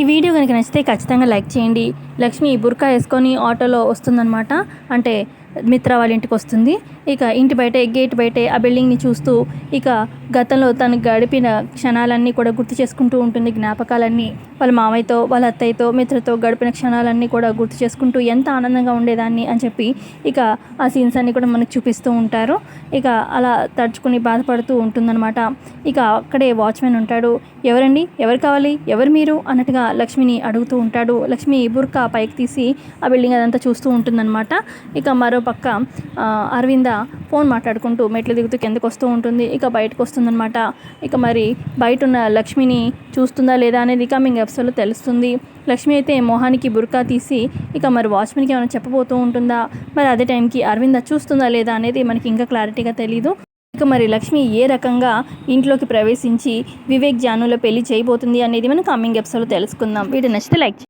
ఈ వీడియో కనుక నచ్చితే ఖచ్చితంగా లైక్ చేయండి. లక్ష్మి బుర్కా వేసుకొని ఆటోలో వస్తుందన్నమాట. అంటే మిత్ర వాళ్ళ ఇంటికి వస్తుంది. ఇక ఇంటి బయట గేట్ బయటే ఆ బిల్డింగ్ని చూస్తూ ఇక గతంలో తను గడిపిన క్షణాలన్నీ కూడా గుర్తు చేసుకుంటూ ఉంటుంది. జ్ఞాపకాలన్నీ వాళ్ళ మామయ్యతో వాళ్ళ అత్తయ్యతో మిత్రతో గడిపిన క్షణాలన్నీ కూడా గుర్తు చేసుకుంటూ ఎంత ఆనందంగా ఉండేదాన్ని అని చెప్పి ఇక ఆ సీన్స్ అన్నీ కూడా మనకు చూపిస్తూ ఉంటారు. ఇక అలా తడుచుకుని బాధపడుతూ ఉంటుందన్నమాట. ఇక అక్కడే వాచ్మెన్ ఉంటాడు. ఎవరండి? ఎవరు కావాలి? ఎవరు మీరు? అన్నట్టుగా లక్ష్మిని అడుగుతూ ఉంటాడు. లక్ష్మి బుర్కా పైకి తీసి ఆ బిల్డింగ్ అదంతా చూస్తూ ఉంటుందన్నమాట. ఇక మరో పక్క అరవింద ఫోన్ మాట్లాడుకుంటూ మెట్లు దిగుతూ కిందకు వస్తూ ఉంటుంది. ఇక బయటకు వస్తుందన్నమాట. ఇక మరి బయట ఉన్న లక్ష్మిని చూస్తుందా లేదా అనేది కమింగ్ ఎపిసోడ్లో తెలుస్తుంది. లక్ష్మి అయితే మొహానికి బుర్కా తీసి ఇక మరి వాచ్మెన్కి ఏమైనా చెప్పబోతూ ఉంటుందా? మరి అదే టైంకి అరవింద చూస్తుందా లేదా అనేది మనకి ఇంకా క్లారిటీగా తెలీదు. ఇక మరి లక్ష్మి ఏ రకంగా ఇంట్లోకి ప్రవేశించి వివేక్ జానుల పెళ్ళి చేయబోతుంది అనేది మనం కమింగ్ ఎపిసోడ్లో తెలుసుకుందాం. వీటి నచ్చితే లైక్